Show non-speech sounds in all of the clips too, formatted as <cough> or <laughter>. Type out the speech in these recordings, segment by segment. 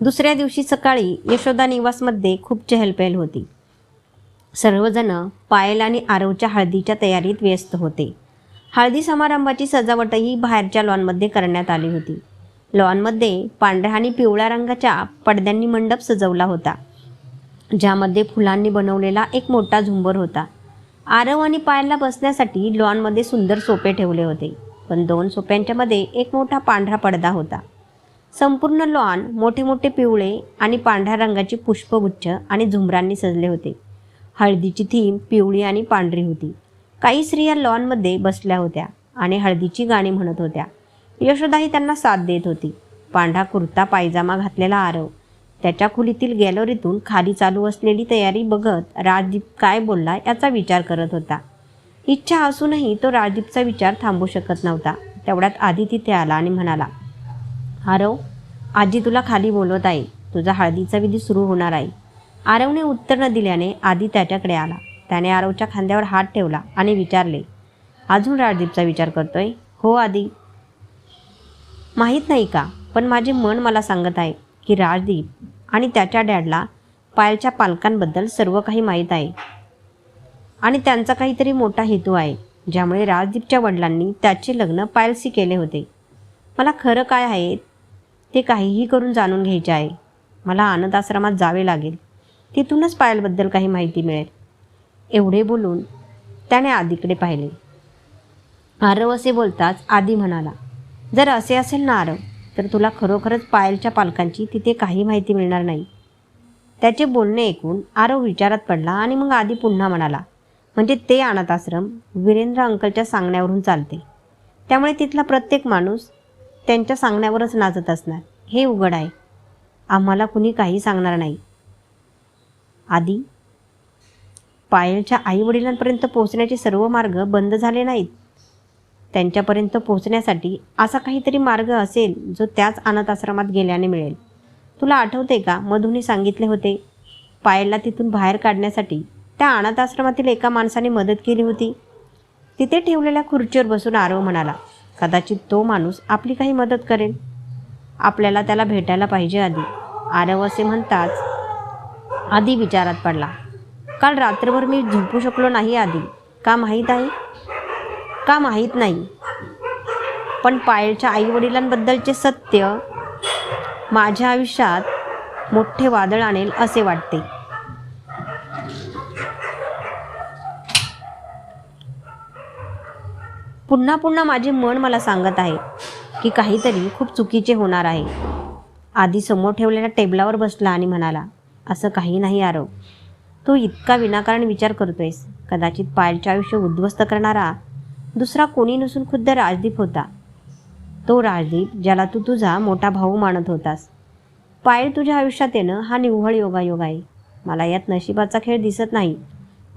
दुसऱ्या दिवशी सकाळी यशोदा निवासमध्ये खूप चहलपहल होती. सर्वजण पायल आणि आरवच्या हळदीच्या तयारीत व्यस्त होते. हळदी समारंभाची सजावटही बाहेरच्या लॉनमध्ये करण्यात आली होती. लॉनमध्ये पांढऱ्या आणि पिवळ्या रंगाच्या पडद्यांनी मंडप सजवला होता ज्यामध्ये फुलांनी बनवलेला एक मोठा झुंबर होता. आरव आणि पायलला बसण्यासाठी लॉनमध्ये सुंदर सोपे ठेवले होते पण दोन सोप्यांच्या मध्ये एक मोठा पांढरा पडदा होता. संपूर्ण लॉन मोठे मोठे पिवळे आणि पांढऱ्या रंगाची पुष्पगुच्छ आणि झुंबरांनी सजले होते. हळदीची थीम पिवळी आणि पांढरी होती. काही स्त्रिया लॉनमध्ये बसल्या होत्या आणि हळदीची गाणी म्हणत होत्या. यशोदाही त्यांना साथ देत होती. पांढरा कुर्ता पायजामा घातलेला आरव. त्याच्या खोलीतील गॅलरीतून खाली चालू असलेली तयारी बघत राजदीप काय बोलला याचा विचार करत होता. इच्छा असूनही तो राजदीपचा विचार थांबू शकत नव्हता. तेवढ्यात आधी तिथे आला आणि म्हणाला आरव आजी तुला खाली बोलवत आहे. तुझा हळदीचा विधी सुरू होणार आहे. आरवने उत्तर न दिल्याने आधी त्याच्याकडे आला. त्याने आरवच्या खांद्यावर हात ठेवला आणि विचारले अजून राजदीपचा विचार करतोय? हो आधी माहीत नाही का पण माझे मन मला सांगत आहे की राजदीप आणि त्याच्या डॅडला पायलच्या पालकांबद्दल सर्व काही माहीत आहे आणि त्यांचा काहीतरी मोठा हेतू आहे ज्यामुळे राजदीपच्या वडिलांनी त्याचे लग्न पायलशी केले होते. मला खरं काय आहे ते काहीही करून जाणून घ्यायचे आहे. मला आनंद आश्रमात जावे लागेल. तिथूनच पायलबद्दल काही माहिती मिळेल. एवढे बोलून त्याने आधीकडे पाहिले. आरव असे बोलताच आधी म्हणाला जर असे असेल ना आरव तर तुला खरोखरच पायलच्या पालकांची तिथे काही माहिती मिळणार नाही. त्याचे बोलणे ऐकून आरव विचारात पडला आणि मग आधी पुन्हा म्हणाला म्हणजे ते अनाथाश्रम वीरेंद्र अंकलच्या सांगण्यावरून चालते. त्यामुळे तिथला प्रत्येक माणूस त्यांच्या सांगण्यावरच नाचत असणार. हे उघड आहे. आम्हाला कुणी काही सांगणार नाही. आधी पायलच्या आईवडिलांपर्यंत पोहोचण्याचे सर्व मार्ग बंद झाले नाहीत. त्यांच्यापर्यंत पोहोचण्यासाठी असा काहीतरी मार्ग असेल जो त्याच अनाथ आश्रमात गेल्याने मिळेल. तुला आठवते का? मधूने सांगितले होते. पायलला तिथून बाहेर काढण्यासाठी त्या अनाथ आश्रमातील एका माणसाने मदत केली होती. तिथे ठेवलेल्या खुर्चीवर बसून आरव म्हणाला कदाचित तो माणूस आपली काही मदत करेल. आपल्याला त्याला भेटायला पाहिजे आधी. आरव असे म्हणताच आधी विचारात पडला. काल रात्रभर मी झोपू शकलो नाही आधी. का माहीत आहे? का माहीत नाही? पण पायलच्या आईवडिलांबद्दलचे सत्य माझ्या आयुष्यात मोठे वादळ आणेल असे वाटते. पुन्हा पुन्हा माझे मन मला सांगत आहे की काहीतरी खूप चुकीचे होणार आहे. आधी समोर ठेवलेल्या टेबलावर बसला आणि म्हणाला असं काही नाही आरव. तू इतका विनाकारण विचार करतोयस. कदाचित पायलचे आयुष्य उद्ध्वस्त करणारा दुसरा कोणी नसून खुद्द राजदीप होता. तो राजदीप ज्याला तू तुझा मोठा भाऊ मानत होतास. पायल तुझ्या आयुष्यात येणं हा निव्वळ योगायोग आहे. मला यात नशिबाचा खेळ दिसत नाही.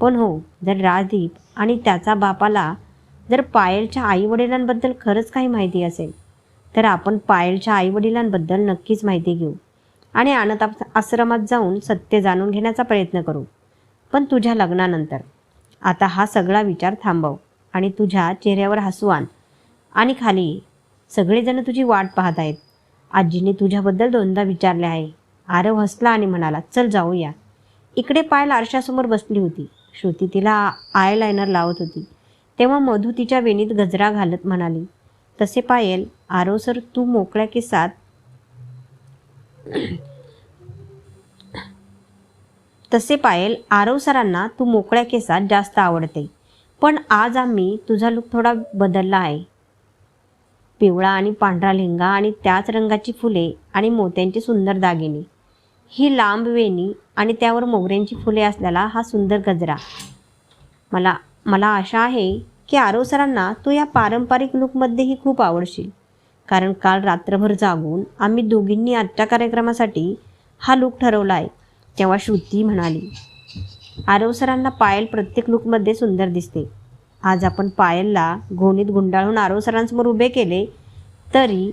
पण हो जर राजदीप आणि त्याचा बापाला जर पायलच्या आईवडिलांबद्दल खरंच काही माहिती असेल तर आपण पायलच्या आईवडिलांबद्दल नक्कीच माहिती घेऊ आणि अनाथ आश्रमात जाऊन सत्य जाणून घेण्याचा प्रयत्न करू. पण तुझ्या लग्नानंतर. आता हा सगळा विचार थांबव आणि तुझ्या चेहऱ्यावर हसू आण आणि खाली सगळेजण तुझी वाट पाहत आहेत. आजीने तुझ्याबद्दल दोनदा विचारले आहे. आरव हसला आणि म्हणाला चल जाऊया. इकडे पायल आरशासमोर बसली होती. श्रुती तिला आयलायनर लावत होती. तेव्हा मधू तिच्या वेणीत गजरा घालत म्हणाली तसे पायल आरो सर तू मोकळ्या केसात <clears throat> तसे पायल आरव सरांना तू मोकळ्या केसात जास्त आवडते. पण आज आम्ही तुझा लुक थोडा बदलला आहे. पिवळा आणि पांढरा लेंगा आणि त्याच रंगाची फुले आणि मोत्यांची सुंदर दागिने. ही लांब वेणी आणि त्यावर मोगऱ्यांची फुले असलेला हा सुंदर गजरा. मला मला आशा आहे की आरव सरांना तू या पारंपरिक लुकमध्येही खूप आवडशील. कारण काल रात्रभर जागून आम्ही दोघींनी आजच्या कार्यक्रमासाठी हा लुक ठरवला आहे तेव्हा श्रुती म्हणाली आरव सरांना पायल प्रत्येक लुकमध्ये सुंदर दिसते. आज आपण पायलला घोणीत गुंडाळून आरव सरांसमोर उभे केले तरी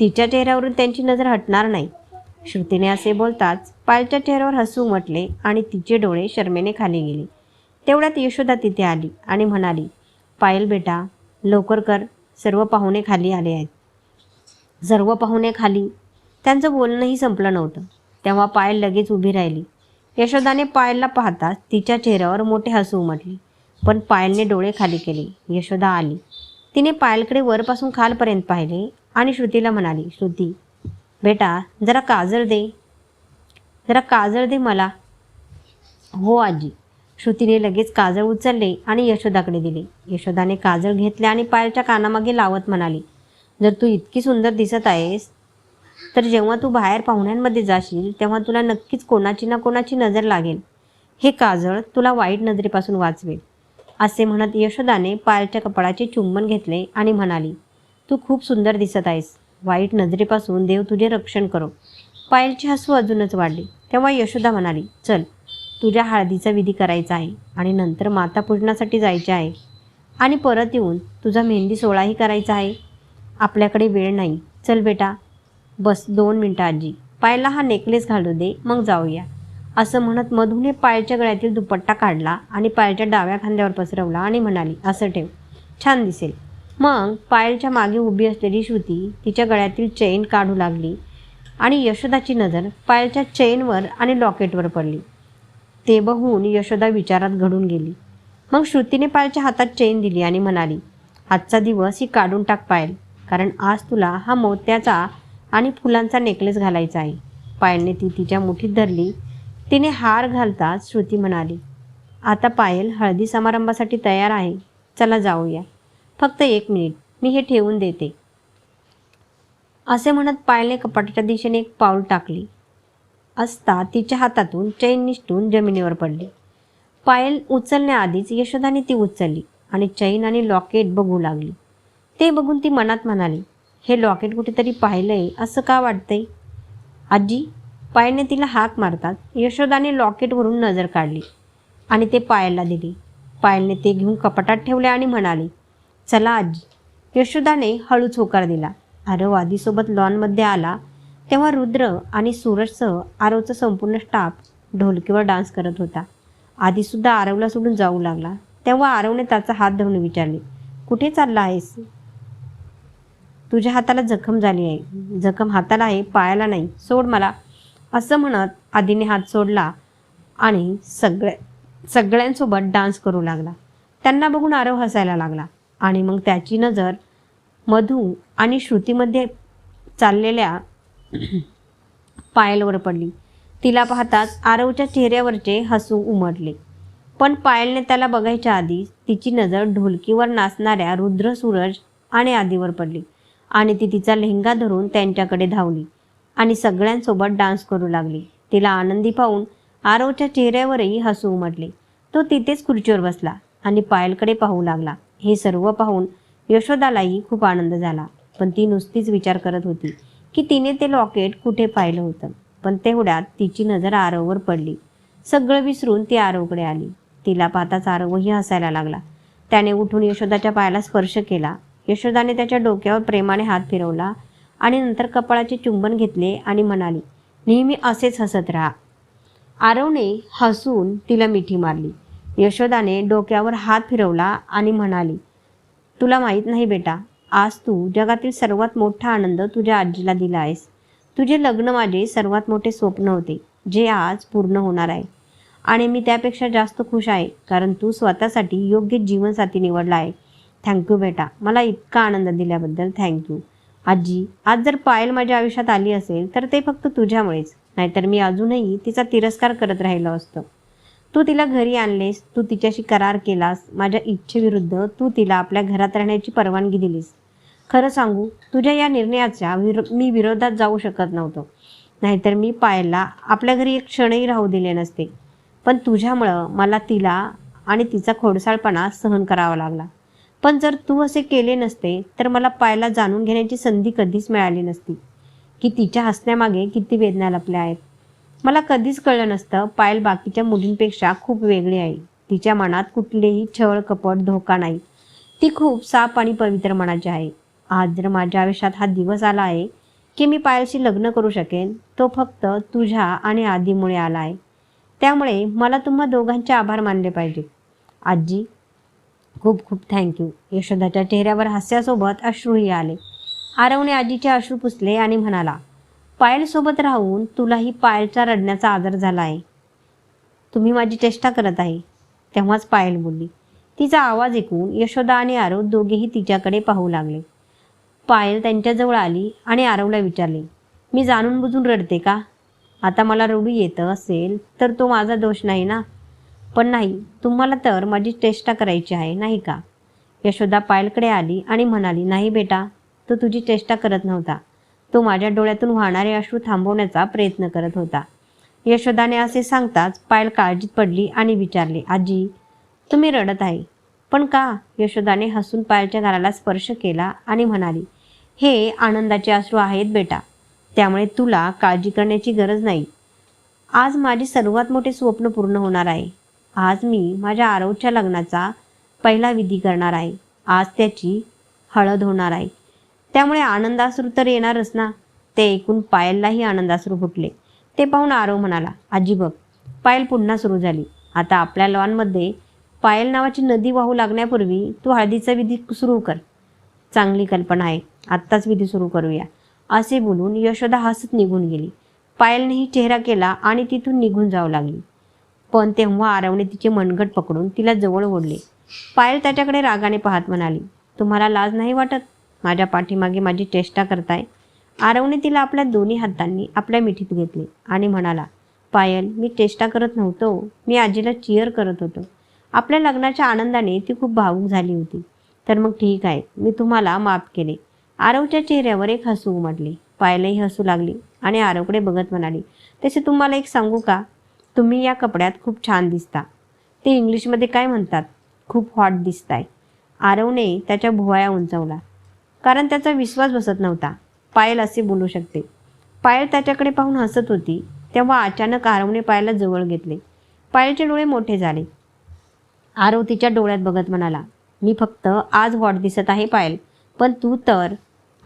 तिच्या चेहऱ्यावरून त्यांची नजर हटणार नाही. श्रुतीने असे बोलताच पायलच्या चेहऱ्यावर हसू उमटले आणि तिचे डोळे शर्मेने खाली गेले. तेवढ्यात यशोदा तिथे आली आणि म्हणाली पायल बेटा लवकर कर. सर्व पाहुणे खाली आले आहेत. सर्व पाहुणे खाली? त्यांचं बोलणंही संपलं नव्हतं. तेव्हा पायल लगेच उभी राहिली. यशोदाने पायलला पाहताच तिच्या चेहऱ्यावर मोठे हसू उमटले पण पायलने डोळे खाली केले. यशोदा आली. तिने पायलकडे वरपासून खालपर्यंत पाहिले आणि श्रुतीला म्हणाली श्रुती बेटा जरा काजळ दे. जरा काजळ दे मला. हो आजी. श्रुतीने लगेच काजळ उचलले आणि यशोदाकडे दिले. यशोदाने काजळ घेतले आणि पायलच्या कानामागे लावत म्हणाली जर तू इतकी सुंदर दिसत आहेस तर जेव्हा तू बाहेर पाहुण्यांमध्ये जाशील तेव्हा तुला नक्कीच कोणाची ना कोणाची नजर लागेल. हे काजळ तुला वाईट नजरेपासून वाचवेल. असे म्हणत यशोदाने पायलच्या कपाळाचे चुंबन घेतले आणि म्हणाली तू खूप सुंदर दिसत आहेस. वाईट नजरेपासून देव तुझे रक्षण करो. पायलची हसू अजूनच वाढली. तेव्हा यशोदा म्हणाली चल तुझ्या हळदीचा विधी करायचा आहे आणि नंतर माता पूजनासाठी जायचे आहे. आणि परत येऊन तुझा मेहंदी सोहळाही करायचा आहे. आपल्याकडे वेळ नाही. चल बेटा. बस दोन मिनटं आजी. पायला हा नेकलेस घालू दे. मग जाऊया. असं म्हणत मधूने पायलच्या गळ्यातील दुपट्टा काढला आणि पायच्या डाव्या खांद्यावर पसरवला आणि म्हणाली असं ठेव. छान दिसेल. मग पायलच्या मागे उभी असलेली श्रुती तिच्या गळ्यातील चेन काढू लागली आणि यशोदाची नजर पायलच्या चेनवर आणि लॉकेटवर पडली. ते बघून यशोदा विचारात घडून गेली. मग श्रुतीने पायलच्या हातात चेन दिली आणि म्हणाली आजचा दिवस ही काढून टाक पायल कारण आज तुला हा मोत्याचा आणि फुलांचा नेकलेस घालायचा आहे. पायलने ती तिच्या मुठीत धरली. तिने हार घालताच श्रुती म्हणाली आता पायल हळदी समारंभासाठी तयार आहे. चला जाऊया. फक्त एक मिनिट मी हे ठेवून देते. असे म्हणत पायलने कपाटाच्या दिशेने एक पाऊल टाकली. असता तिच्या हातातून चैन निष्ठून जमिनीवर पडली. पायल उचलण्याआधीच यशोदाने ती उचलली आणि चैन आणि लॉकेट बघू लागली. ते बघून ती मनात म्हणाली हे लॉकेट कुठेतरी पाहिलंय असं का वाटतंय? आजी पायलने तिला हाक मारतात यशोदाने लॉकेटवरून नजर काढली आणि ते पायलला दिली. पायलने ते घेऊन कपाटात ठेवले आणि म्हणाली चला आजी. यशोदाने हळूच होकार दिला. अरे वादीसोबत लॉनमध्ये आला तेव्हा रुद्र आणि सूरजसह आरवचा संपूर्ण स्टाफ ढोलकीवर डान्स करत होता. आधीसुद्धा आरवला सोडून जाऊ लागला. तेव्हा आरवने त्याचा हात धरून विचारले कुठे चालला आहेस? तुझ्या हाताला जखम झाली आहे. जखम हाताला आहे पायाला नाही. सोड मला. असं म्हणत आधीने हात सोडला आणि सगळ्या सगळ्यांसोबत डान्स करू लागला. त्यांना बघून आरव हसायला लागला आणि मग त्याची नजर मधू आणि श्रुतीमध्ये चाललेल्या पायलवर पडली. तिला पाहताच आरवच्या चेहऱ्यावरचे हसू उमटले. पण पायलने त्याला बघायच्या आधी तिची नजर ढोलकीवर नाचणाऱ्या रुद्र सूरज आणि आदीवर पडली आणि ती तिचा लेहंगा धरून त्यांच्याकडे धावली आणि सगळ्यांसोबत डान्स करू लागली. तिला आनंदी पाहून आरवच्या चेहऱ्यावरही हसू उमटले. तो तिथेच खुर्चीवर बसला आणि पायलकडे पाहू लागला. हे सर्व पाहून यशोदालाही खूप आनंद झाला पण ती नुसतीच विचार करत होती. की तिने ते लॉकेट कुठे पाहिलं होतं. पण तेवढ्यात तिची नजर आरववर पडली. सगळं विसरून ती आरवकडे आली. तिला पाहताच आरवही हसायला लागला. त्याने उठून यशोदाच्या पायाला स्पर्श केला. यशोदाने त्याच्या डोक्यावर प्रेमाने हात फिरवला आणि नंतर कपाळाचे चुंबन घेतले आणि म्हणाली नेहमी असेच हसत राहा. आरवने हसून तिला मिठी मारली. यशोदाने डोक्यावर हात फिरवला आणि म्हणाली तुला माहीत नाही बेटा आज तू जगातील सर्वात मोठा आनंद तुझ्या आजीला दिला आहेस. तुझे लग्न माझे सर्वात मोठे स्वप्न होते जे आज पूर्ण होणार आहे. आणि मी त्यापेक्षा जास्त खुश आहे कारण तू स्वतःसाठी योग्य जीवनसाथी निवडला आहे. थँक्यू बेटा. मला इतका आनंद दिल्याबद्दल थँक्यू आजी आज जर पायल माझ्या आयुष्यात आली असेल तर ते फक्त तुझ्यामुळेच. नाहीतर मी अजूनही तिचा तिरस्कार करत राहिलो असतो. तू तिला घरी आणलेस तू तिच्याशी करार केलास माझ्या इच्छेविरुद्ध तू तिला आपल्या घरात राहण्याची परवानगी दिलीस. खरं सांगू तुझ्या या निर्णयाच्या विरो मी विरोधात जाऊ शकत नव्हतो. नाहीतर मी पायलला आपल्या घरी एक क्षणही राहू दिले नसते. पण तुझ्यामुळं मला तिला आणि तिचा खोडसाळपणा सहन करावा लागला. पण जर तू असे केले नसते तर मला पायला जाणून घेण्याची संधी कधीच मिळाली नसती. की तिच्या हसण्यामागे किती वेदना लपल्या आहेत. मला कधीच कळलं नसतं पायल बाकीच्या मुलींपेक्षा खूप वेगळी आहे. तिच्या मनात कुठलेही छळ कपट धोका नाही. ती खूप साप आणि पवित्र मनाची आहे. आज जर माझ्या आयुष्यात हा दिवस आला आहे की मी पायलशी लग्न करू शकेन तो फक्त तुझ्या आणि आधीमुळे आला आहे त्यामुळे मला तुम्हा दोघांचे आभार मानले पाहिजे. आजी खूप खूप थँक्यू यशोदाच्या चेहऱ्यावर हास्यासोबत अश्रूही आले. आरवने आजीचे अश्रू पुसले आणि म्हणाला पायलसोबत राहून तुलाही पायलचा रडण्याचा आदर झाला आहे तुम्ही माझी चेष्टा करत आहे. तेव्हाच पायल बोलली. तिचा आवाज ऐकून यशोदा आणि आरव दोघेही तिच्याकडे पाहू लागले. पायल त्यांच्याजवळ आली आणि आरवला विचारले मी जाणून बुजून रडते का? आता मला रडू येतं असेल तर तो माझा दोष नाही ना? पण नाही तुम्हाला तर माझी चेष्टा करायची आहे नाही का? यशोदा पायलकडे आली आणि म्हणाली नाही बेटा तो तुझी चेष्टा करत नव्हता. तो माझ्या डोळ्यातून वाहणारे अश्रू थांबवण्याचा प्रयत्न करत होता. यशोदाने असे सांगताच पायल काळजीत पडली आणि विचारले आजी तुम्ही रडत आहे पण का? यशोदाने हसून पायलच्या घराला स्पर्श केला आणि म्हणाली हे आनंदाचे अश्रू आहेत बेटा. त्यामुळे तुला काळजी करण्याची गरज नाही. आज माझे सर्वात मोठे स्वप्न पूर्ण होणार आहे. आज मी माझ्या आरवच्या लग्नाचा पहिला विधी करणार आहे. आज त्याची हळद होणार आहे. त्यामुळे आनंदाश्रू तर येणारच ना. ते ऐकून पायललाही आनंदाश्रू फुटले. ते पाहून आरव म्हणाला आजी बघ पायल पुन्हा सुरू झाली. आता आपल्या लॉनमध्ये पायल नावाची नदी वाहू लागण्यापूर्वी तू हळदीचा विधी सुरू कर. चांगली कल्पना आहे. आत्ताच विधी सुरू करूया. असे बोलून यशोदा हसत निघून गेली. पायलनेही चेहरा केला आणि तिथून निघून जावं लागली. पण तेव्हा आरवने तिचे मनगट पकडून तिला जवळ ओढले. पायल त्याच्याकडे रागाने पाहत म्हणाली तुम्हाला लाज नाही वाटत? माझ्या पाठीमागे माझी चेष्टा करताय? आरवने तिला आपल्या दोन्ही हातांनी आपल्या मिठीत घेतले आणि म्हणाला पायल मी चेष्टा करत नव्हतो. मी आजीला चिअर करत होतो. आपल्या लग्नाच्या आनंदाने ती खूप भावूक झाली होती. तर मग ठीक आहे. मी तुम्हाला माफ केले. आरवच्या चेहऱ्यावर एक हसू उमटले. पायलाही हसू लागली आणि आरवकडे बघत म्हणाली तसे तुम्हाला एक सांगू का? तुम्ही या कपड्यात खूप छान दिसता. ते इंग्लिशमध्ये काय म्हणतात? खूप हॉट दिसत आहे आरवने त्याच्या भुवाया उंचावला. कारण त्याचा विश्वास बसत नव्हता. पायल असे बोलू शकते. पायल त्याच्याकडे पाहून हसत होती तेव्हा अचानक आरवने पायला जवळ घेतले. पायलचे डोळे मोठे झाले. आरव तिच्या डोळ्यात बघत म्हणाला मी फक्त आज हॉट दिसत आहे पायल. पण तू तर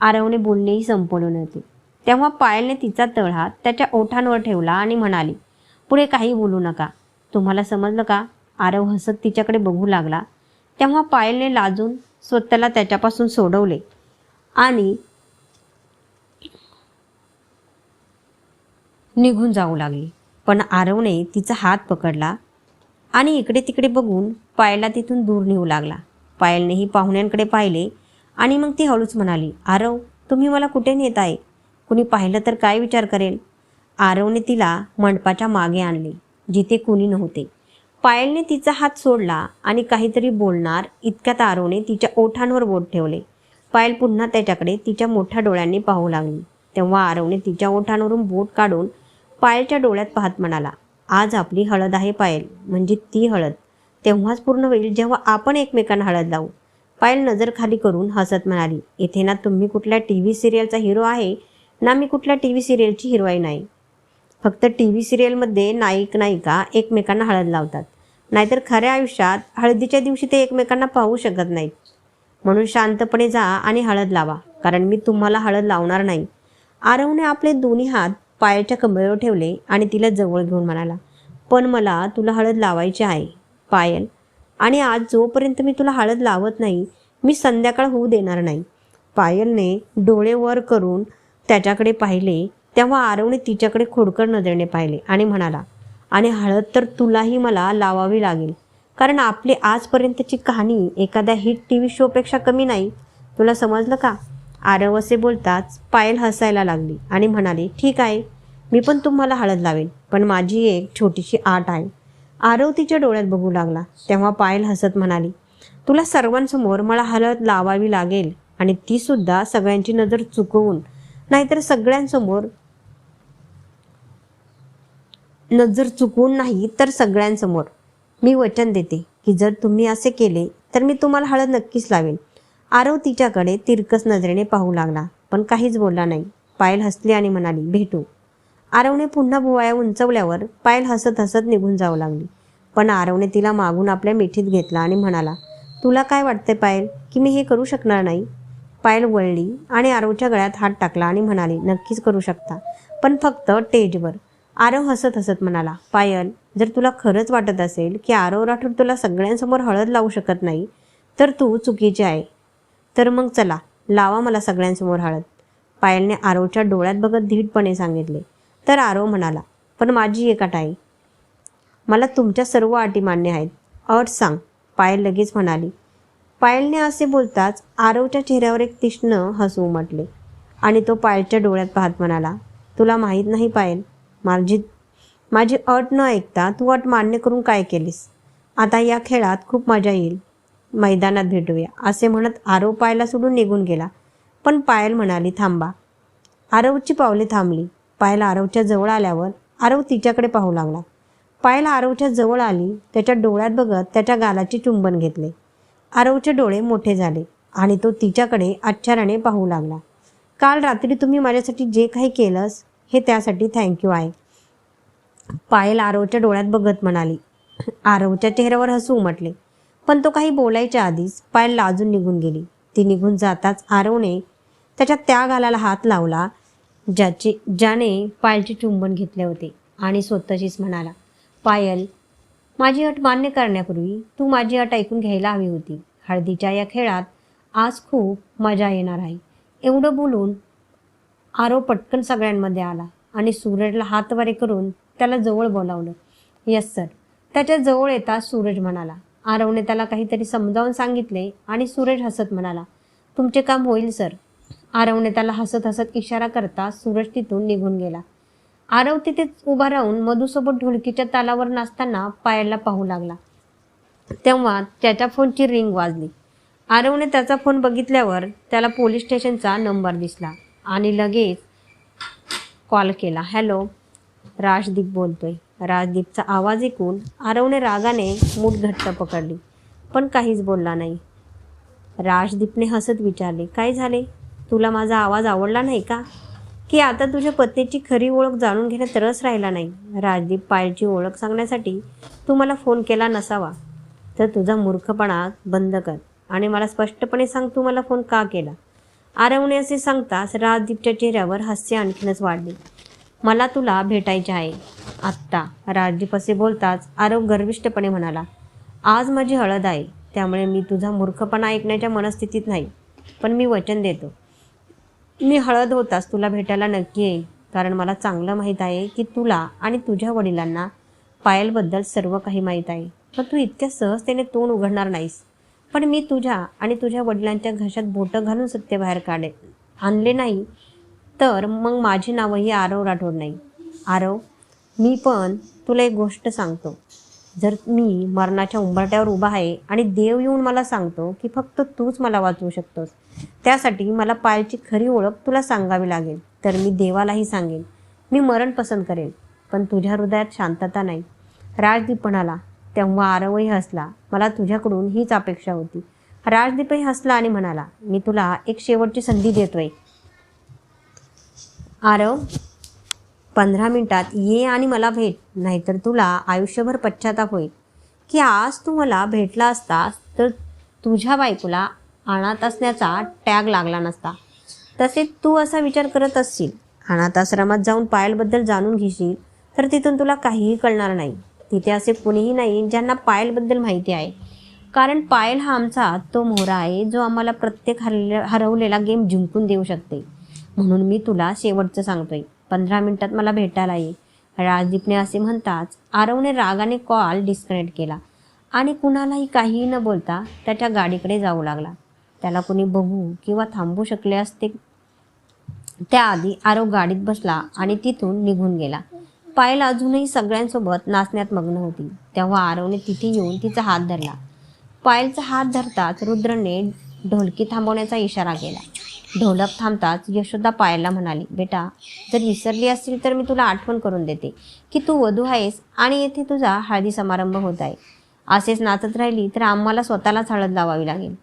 आरवने बोलणेही संपवले नव्हते. तेव्हा पायलने तिचा तळहात त्याच्या ओठांवर ठेवला आणि म्हणाली पुढे काही बोलू नका. तुम्हाला समजलं का? आरव हसत तिच्याकडे बघू लागला. तेव्हा पायलने लाजून स्वतःला त्याच्यापासून सोडवले आणि निघून जाऊ लागली. पण आरवने तिचा हात पकडला आणि इकडे तिकडे बघून पायला तिथून दूर नेऊ लागला. पायलनेही पाहुण्यांकडे पाहिले आणि मग ती हळूच म्हणाली आरव तुम्ही मला कुठे नेत आहे कुणी पाहिलं तर काय विचार करेल? आरवने तिला मंडपाच्या मागे आणले जिथे कुणी नव्हते. पायलने तिचा हात सोडला आणि काहीतरी बोलणार इतक्यात आरवने तिच्या ओठांवर बोट ठेवले. पायल पुन्हा त्याच्याकडे तिच्या मोठ्या डोळ्यांनी पाहू लागली. तेव्हा आरवने तिच्या ओठांवरून बोट काढून पायलच्या डोळ्यात पाहत म्हणाला आज आपली हळद आहे पायल म्हणजे ती हळद. तेव्हाच पूर्ण होईल जेव्हा आपण एकमेकांना हळद लावू. पायल नजर खाली करून हसत म्हणाली इथे ना तुम्ही कुठल्या टी व्ही सिरियलचा हिरो आहे ना मी कुठल्या टी व्ही सिरियलची हिरोईन आहे. फक्त टी व्ही सिरियलमध्ये नायक नायिका एकमेकांना हळद लावतात. नाहीतर खऱ्या आयुष्यात हळदीच्या दिवशी ते एकमेकांना पाहू शकत नाहीत. म्हणून शांतपणे जा आणि हळद लावा कारण मी तुम्हाला हळद लावणार नाही. आरवने आपले दोन्ही हात पायाच्या कमरेवर ठेवले आणि तिला जवळ घेऊन म्हणाला पण मला तुला हळद लावायची आहे. पायल. आणि आज जोपर्यंत मी तुला हळद लावत नाही मी संध्याकाळ होऊ देणार नाही. पायलने डोळे वर करून त्याच्याकडे पाहिले तेव्हा आरवने तिच्याकडे खोडकर नजरेने पाहिले आणि म्हणाला आणि हळद तर तुलाही मला लावावी लागेल. कारण आपली आजपर्यंतची कहाणी एखाद्या हिट टी व्ही शोपेक्षा कमी नाही. तुला समजलं का? आरव असे बोलताच पायल हसायला लागली आणि म्हणाली ठीक आहे मी पण तुम्हाला हळद लावेन पण माझी एक छोटीशी आट आहे. आरव तिच्या डोळ्यात बघू लागला. तेव्हा पायल हसत म्हणाली तुला सर्वांसमोर मला हळद लावावी लागेल आणि ती सुद्धा सगळ्यांची नजर चुकवून नाहीतर सगळ्यांसमोर नजर चुकवून नाही तर सगळ्यांसमोर. मी वचन देते की जर तुम्ही असे केले तर मी तुम्हाला हळद नक्कीच लावेल आरव तिच्याकडे तिरकस नजरेने पाहू लागला पण काहीच बोलला नाही. पायल हसली आणि म्हणाली भेटू. आरवने पुन्हा भुवाया उंचवल्यावर पायल हसत हसत निघून जाऊ लागली. पण आरवने तिला मागून आपल्या मिठीत घेतला आणि म्हणाला तुला काय वाटते पायल की मी हे करू शकणार नाही? पायल वळली आणि आरवच्या गळ्यात हात टाकला आणि म्हणाली नक्कीच करू शकता पण फक्त टेजवर. आरव हसत हसत म्हणाला पायल जर तुला खरंच वाटत असेल की आरव राठोड तुला सगळ्यांसमोर हळद लावू शकत नाही तर तू चुकीची आहे. तर मग चला लावा मला सगळ्यांसमोर हळद. पायलने आरवच्या डोळ्यात बघत धीटपणे सांगितले तर आरव म्हणाला पण माझी एक अट आहे मला तुमच्या सर्व अटी मान्य आहेत. अट सांग. पायल लगेच म्हणाली पायलने असे बोलताच आरवच्या चेहऱ्यावर एक तीक्ष्ण हसू उमटले आणि तो पायलच्या डोळ्यात पाहत म्हणाला तुला माहीत नाही पायल माझी माझी अट न ऐकता तू अट मान्य करून काय केलीस? आता या खेळात खूप मजा येईल. मैदानात भेटूया. असे म्हणत आरव पायला सोडून निघून गेला. पण पायल म्हणाली थांबा. आरवची पावले थांबली. पायल आरवच्या जवळ आल्यावर आरव तिच्याकडे पाहू लागला. पायला आरवच्या जवळ आली त्याच्या डोळ्यात बघत त्याच्या गालाचे चुंबन घेतले. आरवचे डोळे मोठे झाले आणि तो तिच्याकडे आश्चर्याने पाहू लागला. काल रात्री तुम्ही माझ्यासाठी जे काही केलंस हे त्यासाठी थँक्यू आहे. पायल आरवच्या डोळ्यात बघत म्हणाली. आरवच्या चेहऱ्यावर हसू उमटले. पण तो काही बोलायच्या आधीच पायल लाजून निघून गेली. ती निघून जाताच आरवने त्याच्या त्या गालाला हात लावला ज्याचे ज्याने पायलचे चुंबन घेतले होते आणि स्वतःशीच म्हणाला पायल माझी अट मान्य करण्यापूर्वी तू माझी अट ऐकून घ्यायला हवी होती. हळदीच्या या खेळात आज खूप मजा येणार आहे. एवढं बोलून आरो पटकन सगळ्यांमध्ये आला आणि सूरजला हातवारे करून त्याला जवळ बोलावलं. Yes sir. त्याच्याजवळ येता सूरज म्हणाला. आरवने त्याला काहीतरी समजावून सांगितले आणि सूरज हसत म्हणाला तुमचे काम होईल सर. आरवने त्याला हसत हसत इशारा करता सूरज तिथून निघून गेला. आरव तिथेच उभा राहून मधूसोबत ढोलकीच्या तालावर नाचताना पायाला पाहू लागला. तेव्हा त्याच्या फोनची रिंग वाजली. आरवने त्याचा फोन बघितल्यावर त्याला पोलीस स्टेशनचा नंबर दिसला आणि लगेच कॉल केला. हॅलो राजदीप बोलतोय. राजदीपचा आवाज ऐकून आरवने रागाने मूठ घट्ट पकडली. पण काहीच बोलला नाही. राजदीपने हसत विचारले काय झाले? तुला माझा आवाज आवडला नाही का? की आता तुझ्या पत्नीची खरी ओळख जाणून घेण्यात रस राहिला नाही. राजदीप पायलची ओळख सांगण्यासाठी तू मला फोन केला नसावा. तर तुझा मूर्खपणा बंद कर आणि मला स्पष्टपणे सांग तू मला फोन का केला. आरवणे असे सांगताच राजदीपच्या चेहऱ्यावर हास्य आणखीनच वाढले. मला तुला भेटायचे आहे. आत्ता राजदीप असे बोलताच आरव गर्विष्ठपणे म्हणाला आज माझी हळद आहे. त्यामुळे मी तुझा मूर्खपणा ऐकण्याच्या मनस्थितीत नाही पण मी वचन देतो. मी हळद होतास तुला भेटायला नक्की येईल कारण मला चांगलं माहीत आहे की तुला आणि तुझ्या वडिलांना पायलबद्दल सर्व काही माहीत आहे. पण तू इतक्या सहजतेने तोंड उघडणार नाहीस. पण मी तुझ्या आणि तुझ्या वडिलांच्या घशात बोटं घालून सत्य बाहेर काढे आणले नाही तर मग माझी नावही आरव राठोड नाही. आरव मी पण तुला एक गोष्ट सांगतो. जर मी मरणाच्या उंबरट्यावर उभा आहे आणि देव येऊन मला सांगतो की फक्त तूच मला वाचवू शकतोस त्यासाठी मला पायलची खरी ओळख तुला सांगावी लागेल. तर मी देवालाही सांगेन. मी मरण पसंत करेन पण तुझ्या हृदयात शांतता नाही. राजदीप म्हणाला तेव्हा आरवही हसला. मला तुझ्याकडून हीच अपेक्षा होती. राजदीपही हसला आणि म्हणाला मी तुला एक शेवटची संधी देतोय. आरव पंधरा मिनिटात ये आणि मला भेट. नाहीतर तुला आयुष्यभर पश्चाताप होईल. की आज तू मला भेटला असतास तर तुझ्या बायकोला अनाथ असण्याचा टॅग लागला नसता. तसे तू असा विचार करत असशील. अनाथ आश्रमात जाऊन पायलबद्दल जाणून घेशील तर तिथून तुला काहीही कळणार नाही. तिथे असे कुणीही नाही ज्यांना पायलबद्दल माहिती आहे. कारण पायल हा आमचा तो मोहरा आहे जो आम्हाला प्रत्येक हरले हरवलेला गेम जिंकून देऊ शकते. म्हणून मी तुला शेवटचं सांगतोय. पंधरा मिनिटात मला भेटायला ये. राजदीपने असे म्हणताच आरवने रागाने कॉल डिस्कनेक्ट केला. आणि कुणालाही काहीही न बोलता त्याच्या गाडीकडे जाऊ लागला. त्याला कोणी बघू किंवा थांबू शकले असते त्याआधी आरव गाडीत बसला आणि तिथून निघून गेला. पायल अजूनही सगळ्यांसोबत नाचण्यात मग्न होती. तेव्हा आरवने तिथे येऊन तिचा हात धरला. पायलचा हात धरताच रुद्रने ढोलकी थांबवण्याचा इशारा केला. ढोलक थांबताच यशोदा पायलला म्हणाली बेटा जर विसरली असतील तर मी तुला आठवण करून देते की तू वधू आहेस आणि येथे तुझा हळदी समारंभ होत आहे. असेच नाचत राहिली तर आम्हाला स्वतःलाच हळद लावावी लागेल.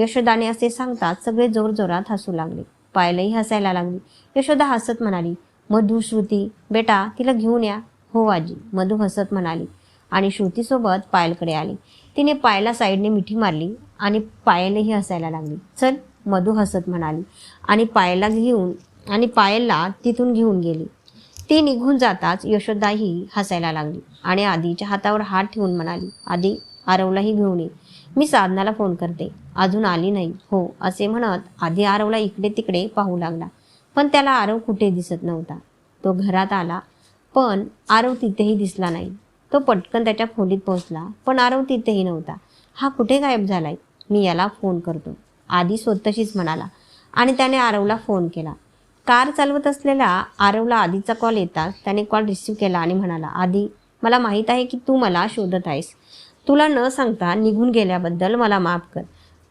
यशोदाने असे सांगताच सगळे जोरजोरात हसू लागले. पायलही हसायला लागली. यशोदा हसत म्हणाली मधू श्रुती बेटा तिला घेऊन या. हो आजी मधू हसत म्हणाली. आणि श्रुतीसोबत पायलकडे आली. तिने पायला साईडने मिठी मारली आणि पायलही हसायला लागली. चल मधू हसत म्हणाली. आणि पायला घेऊन आणि पायलला तिथून घेऊन गेली. ती निघून जाताच यशोदाही हसायला लागली आणि आधीच्या हातावर हात ठेवून म्हणाली आधी आरवलाही घेऊन ये. मी साधनाला फोन करते. अजून आली नाही. हो असे म्हणत आधी आरवला इकडे तिकडे पाहू लागला. पण त्याला आरव कुठे दिसत नव्हता. तो घरात आला. पण आरव तिथेही दिसला नाही. तो पटकन त्याच्या खोलीत पोहोचला. पण आरव तिथेही नव्हता. हा कुठे गायब झालाय? मी याला फोन करतो. आधी स्वतःशीच म्हणाला. आणि त्याने आरवला फोन केला. कार चालवत असलेला आरवला आधीचा कॉल येताच त्याने कॉल रिसीव केला आणि म्हणाला आधी मला माहीत आहे की तू मला शोधत आहेस. तुला न सांगता निघून गेल्याबद्दल मला माफ कर.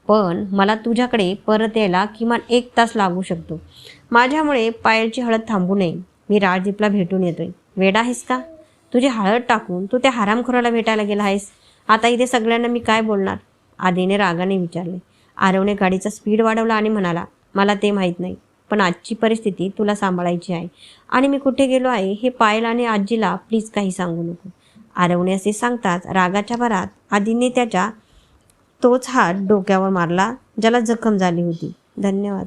पण मला तुझ्याकडे परत यायला किमान एक तास लागू शकतो. माझ्यामुळे पायलची हळद थांबू नये. मी राजदीपला भेटून येतोय. वेडा आहेस का? तुझी हळद टाकून तू त्या हरामखोराला भेटायला गेला आहेस. आता इथे सगळ्यांना मी काय बोलणार? आधीने रागाने विचारले. आरवने गाडीचा स्पीड वाढवला आणि म्हणाला मला ते माहीत नाही पण आजची परिस्थिती तुला सांभाळायची आहे. आणि मी कुठे गेलो आहे हे पायल आणि आजीला प्लीज काही सांगू नको. आरवने असे सांगताच रागाच्या भरात आधीने त्याच्या तोच हात डोक्यावर मारला ज्याला जखम झाली होती. धन्यवाद.